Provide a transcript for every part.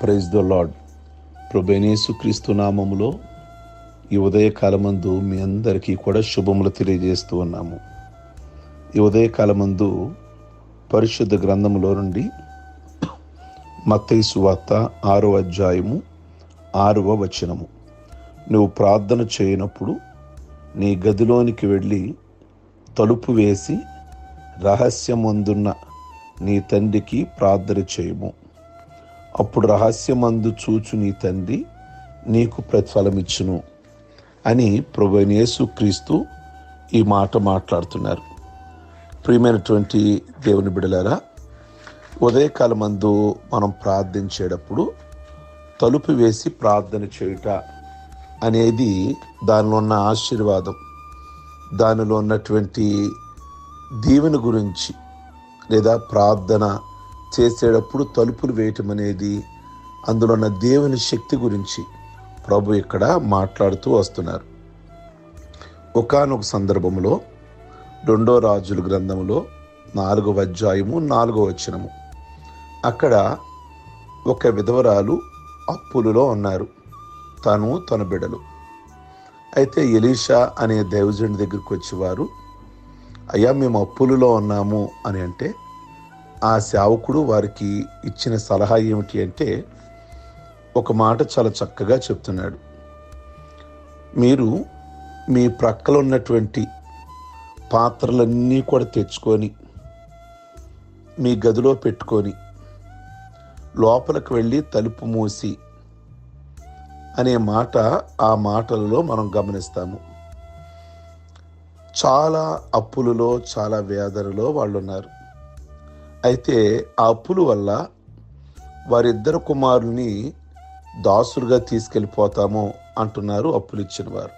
Praise the lord ప్రభేనేసు క్రీస్తు నామములో ఈ ఉదయకాలమందు మీ అందరికీ కూడా శుభములు తెలియజేస్తూ ఉన్నాము. ఈ ఉదయకాలమందు పరిశుద్ధ గ్రంథములో నుండి మత్తయి సువార్త ఆరో అధ్యాయము ఆరవ వచనము. నువ్వు ప్రార్థన చేయనప్పుడు నీ గదిలోనికి వెళ్ళి తలుపు వేసి రహస్యమందున్న నీ తండ్రికి ప్రార్థన చేయము. అప్పుడు రహస్యమందు చూచు నీ తండ్రి నీకు ప్రతిఫలమిచ్చును అని ప్రభు యేసుక్రీస్తు ఈ మాట మాట్లాడుతున్నారు. ప్రియమైనటువంటి దేవుని బిడలారా ఉదయకాలమందు మనం ప్రార్థించేటప్పుడు తలుపు వేసి ప్రార్థన చేయుట అనేది దానిలో ఉన్న ఆశీర్వాదం దానిలో ఉన్నటువంటి దీవెన గురించి లేదా ప్రార్థన చేసేటప్పుడు తలుపులు వేయటం అనేది అందులో ఉన్న దేవుని శక్తి గురించి ప్రభు ఇక్కడ మాట్లాడుతూ వస్తున్నారు. ఒకానొక సందర్భంలో రెండో రాజుల గ్రంథములో నాలుగవ అధ్యాయము నాలుగవ వచనము. అక్కడ ఒక విధవరాలు అప్పులలో ఉన్నారు. తను తన బిడలు. అయితే ఎలీషా అనే దైవజుని దగ్గరికి వచ్చేవారు అయ్యా మేము అప్పులలో ఉన్నాము అని అంటే ఆ సేవకుడు వారికి ఇచ్చిన సలహా ఏమిటి అంటే ఒక మాట చాలా చక్కగా చెప్తున్నాడు. మీరు మీ ప్రక్కలో ఉన్నటువంటి పాత్రలన్నీ కూడా తెచ్చుకొని మీ గదిలో పెట్టుకొని లోపలికి వెళ్ళి తలుపు మూసి అనే మాట ఆ మాటలలో మనం గమనిస్తాము. చాలా అప్పులలో చాలా వేదనలో వాళ్ళు ఉన్నారు అయితే ఆ అప్పుల వల్ల వారిద్దరు కుమారుల్ని దాసులుగా తీసుకెళ్ళిపోతాము అంటున్నారు అప్పులు ఇచ్చిన వారు.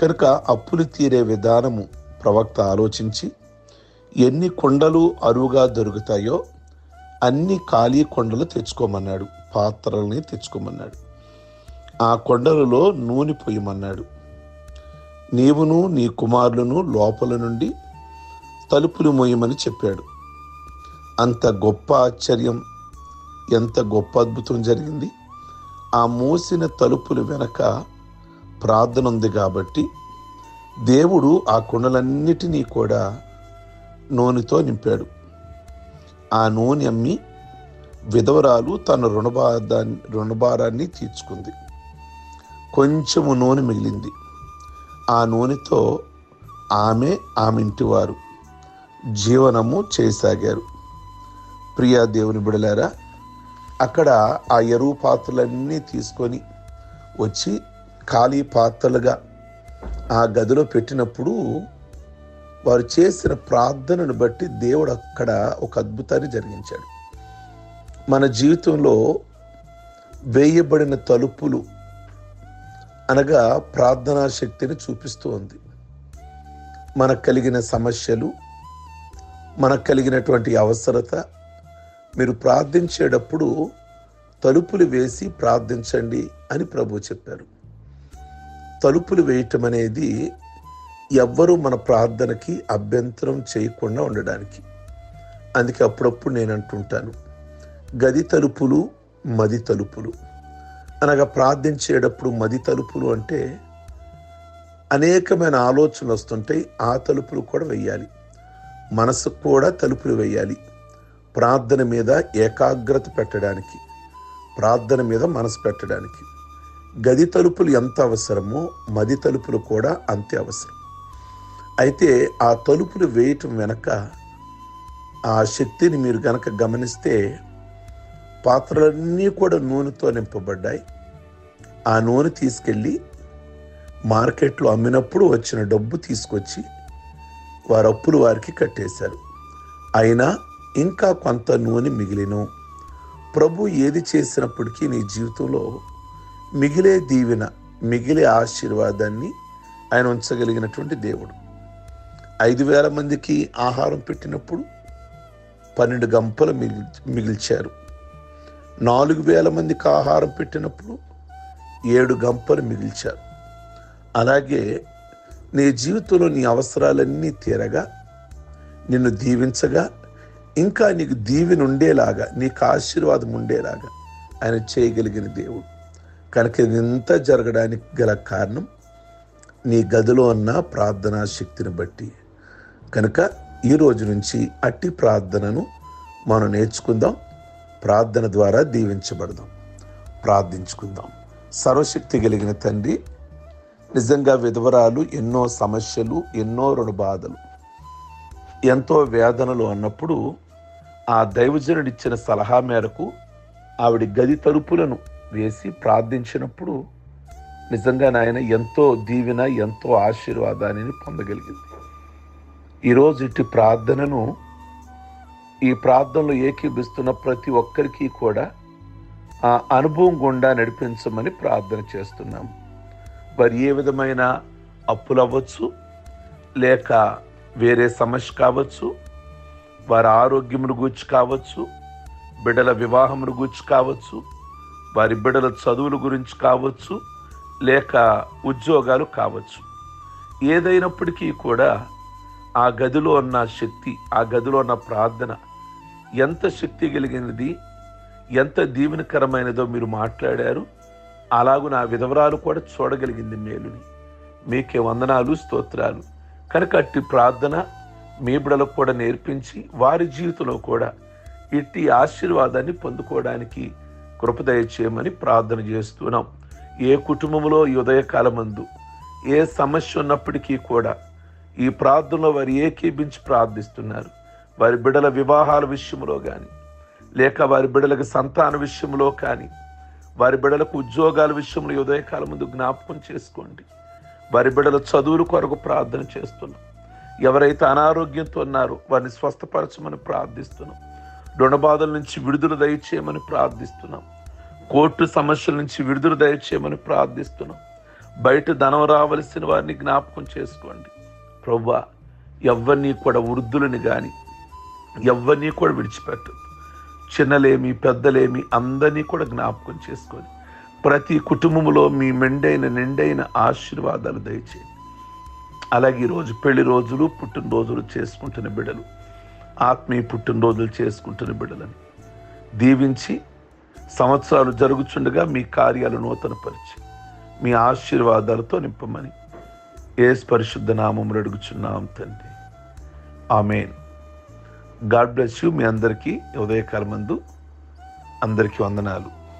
కనుక అప్పులు తీరే విధానము ప్రవక్త ఆలోచించి ఎన్ని కొండలు అరువుగా దొరుకుతాయో అన్ని ఖాళీ కొండలు తెచ్చుకోమన్నాడు పాత్రల్ని తెచ్చుకోమన్నాడు ఆ కొండలలో నూనె పొయ్యమన్నాడు నీవును నీ కుమారులను లోపల నుండి తలుపులు మోయమని చెప్పాడు. అంత గొప్ప ఆశ్చర్యం ఎంత గొప్ప అద్భుతం జరిగింది. ఆ మూసిన తలుపులు వెనక ప్రార్థన ఉంది కాబట్టి దేవుడు ఆ కుండలన్నిటినీ కూడా నూనెతో నింపాడు. ఆ నూనె అమ్మి విధవరాలు తన రుణభారాన్ని రుణభారాన్ని తీర్చుకుంది. కొంచెము నూనె మిగిలింది. ఆ నూనెతో ఆమె ఆమె ఇంటివారు జీవనము చేయసాగారు. ప్రియా దేవుని బిడలారా అక్కడ ఆ ఎరువు పాత్రలన్నీ తీసుకొని వచ్చి ఖాళీ పాత్రలుగా ఆ గదిలో పెట్టినప్పుడు వారు చేసిన ప్రార్థనను బట్టి దేవుడు అక్కడ ఒక అద్భుతాన్ని జరిగించాడు. మన జీవితంలో వేయబడిన తలుపులు అనగా ప్రార్థనా శక్తిని చూపిస్తూ ఉంది. మనకు కలిగిన సమస్యలు మనకు కలిగినటువంటి అవసరత మీరు ప్రార్థించేటప్పుడు తలుపులు వేసి ప్రార్థించండి అని ప్రభు చెప్పారు. తలుపులు వేయటం అనేది ఎవ్వరూ మన ప్రార్థనకి అభ్యంతరం చేయకుండా ఉండడానికి. అందుకే అప్పుడప్పుడు నేను అంటుంటాను గది తలుపులు మది తలుపులు. అనగా ప్రార్థించేటప్పుడు మది తలుపులు అంటే అనేకమైన ఆలోచనలు వస్తుంటాయి ఆ తలుపులు కూడా వెయ్యాలి మనసుకు కూడా తలుపులు వేయాలి. ప్రార్థన మీద ఏకాగ్రత పెట్టడానికి ప్రార్థన మీద మనసు పెట్టడానికి. గది తలుపులు ఎంత అవసరమో మది తలుపులు కూడా అంతే అవసరం. అయితే ఆ తలుపులు వేయటం వెనక ఆ శక్తిని మీరు గనక గమనిస్తే పాత్రలన్నీ కూడా నూనెతో నింపబడ్డాయి. ఆ నూనె తీసుకెళ్ళి మార్కెట్లో అమ్మినప్పుడు వచ్చిన డబ్బు తీసుకొచ్చి వారు అప్పులు వారికి కట్టేశారు. అయినా ఇంకా కొంత నూనె మిగిలిను. ప్రభు ఏది చేసినప్పటికీ నీ జీవితంలో మిగిలే దీవెన మిగిలే ఆశీర్వాదాన్ని ఆయన ఉంచగలిగినటువంటి దేవుడు. ఐదు వేల మందికి ఆహారం పెట్టినప్పుడు పన్నెండు గంపలు మిగిల్ మిగిల్చారు. నాలుగు వేల మందికి ఆహారం పెట్టినప్పుడు ఏడు గంపలు మిగిల్చారు. అలాగే నీ జీవితంలో నీ అవసరాలన్నీ తీరగా నిన్ను దీవించగా ఇంకా నీకు దీవెన ఉండేలాగా నీకు ఆశీర్వాదం ఉండేలాగా ఆయన చేయగలిగిన దేవుడు. కనుక ఇంత జరగడానికి గల కారణం నీ గదిలో ఉన్న ప్రార్థనా శక్తిని బట్టి. కనుక ఈ రోజు నుంచి అట్టి ప్రార్థనను మనం నేర్చుకుందాం ప్రార్థన ద్వారా దీవించబడదాం. ప్రార్థించుకుందాం. సర్వశక్తి కలిగిన తండ్రి నిజంగా విధవరాలు ఎన్నో సమస్యలు ఎన్నో రుణ బాధలు ఎంతో వేదనలు అన్నప్పుడు ఆ దైవజనుడిచ్చిన సలహా మేరకు ఆవిడ గది తలుపులను వేసి ప్రార్థించినప్పుడు నిజంగా నాయన ఎంతో దీవెన ఎంతో ఆశీర్వాదాన్ని పొందగలిగింది. ఈరోజు ఇట్టి ప్రార్థనను ఈ ప్రార్థనలో ఏకీభిస్తున్న ప్రతి ఒక్కరికి కూడా ఆ అనుభవం గుండా నడిపించమని ప్రార్థన చేస్తున్నాం. వారు ఏ విధమైన అప్పులు అవ్వచ్చు లేక వేరే సమస్య కావచ్చు వారి ఆరోగ్యమును గూర్చి కావచ్చు బిడ్డల వివాహమును గూర్చి కావచ్చు వారి బిడ్డల చదువుల గురించి కావచ్చు లేక ఉద్యోగాలు కావచ్చు. ఏదైనప్పటికీ కూడా ఆ గదిలో ఉన్న శక్తి ఆ గదిలో ఉన్న ప్రార్థన ఎంత శక్తి కలిగినది ఎంత దీవెనకరమైనదో మీరు మాట్లాడారు. అలాగూ నా విధవరాలు కూడా చూడగలిగింది మేలుని. మీకే వందనాలు స్తోత్రాలు. కనుక అట్టి ప్రార్థన మీ బిడలకు కూడా నేర్పించి వారి జీవితంలో కూడా ఇట్టి ఆశీర్వాదాన్ని పొందుకోవడానికి కృపదయ చేయమని ప్రార్థన చేస్తున్నాం. ఏ కుటుంబంలో ఈ ఉదయకాలమందు ఏ సమస్య ఉన్నప్పటికీ కూడా ఈ ప్రార్థనలో వారు ఏకీభించి ప్రార్థిస్తున్నారు. వారి బిడల వివాహాల విషయంలో కానీ లేక వారి బిడలకు సంతాన విషయంలో కానీ వారి బిడలకు ఉద్యోగాల విషయంలో ఈ ఉదయకాలం ముందు జ్ఞాపకం చేసుకోండి. వారి బిడల చదువుల కొరకు ప్రార్థన చేస్తున్నాం. ఎవరైతే అనారోగ్యంతో ఉన్నారో వారిని స్వస్థపరచమని ప్రార్థిస్తున్నాం. రుణబాధల నుంచి విడుదల దయచేయమని ప్రార్థిస్తున్నాం. కోర్టు సమస్యల నుంచి విడుదల దయచేయమని ప్రార్థిస్తున్నాం. బయట ధనం రావలసిన వారిని జ్ఞాపకం చేసుకోండి. ప్రవ్వా ఎవరిని కూడా వృద్ధులని కానీ ఎవరిని కూడా విడిచిపెట్టదు చిన్నలేమి పెద్దలేమి అందరినీ కూడా జ్ఞాపకం చేసుకొని ప్రతి కుటుంబంలో మీ మెండైన నిండైన ఆశీర్వాదాలు దయచేయండి. అలాగే ఈరోజు పెళ్ళి రోజులు పుట్టినరోజులు చేసుకుంటున్న బిడ్డలు. ఆత్మీయ పుట్టినరోజులు చేసుకుంటున్న బిడ్డలని దీవించి సంవత్సరాలు జరుగుచుండగా మీ కార్యాలు నూతనపరిచి మీ ఆశీర్వాదాలతో నింపమని ఏ పరిశుద్ధ నామములు అడుగుచున్నాం తండ్రి. ఆమెన్. గాడ్ బ్లెస్ యూ మీ అందరికీ ఉదయకాలమందు అందరికీ వందనాలు.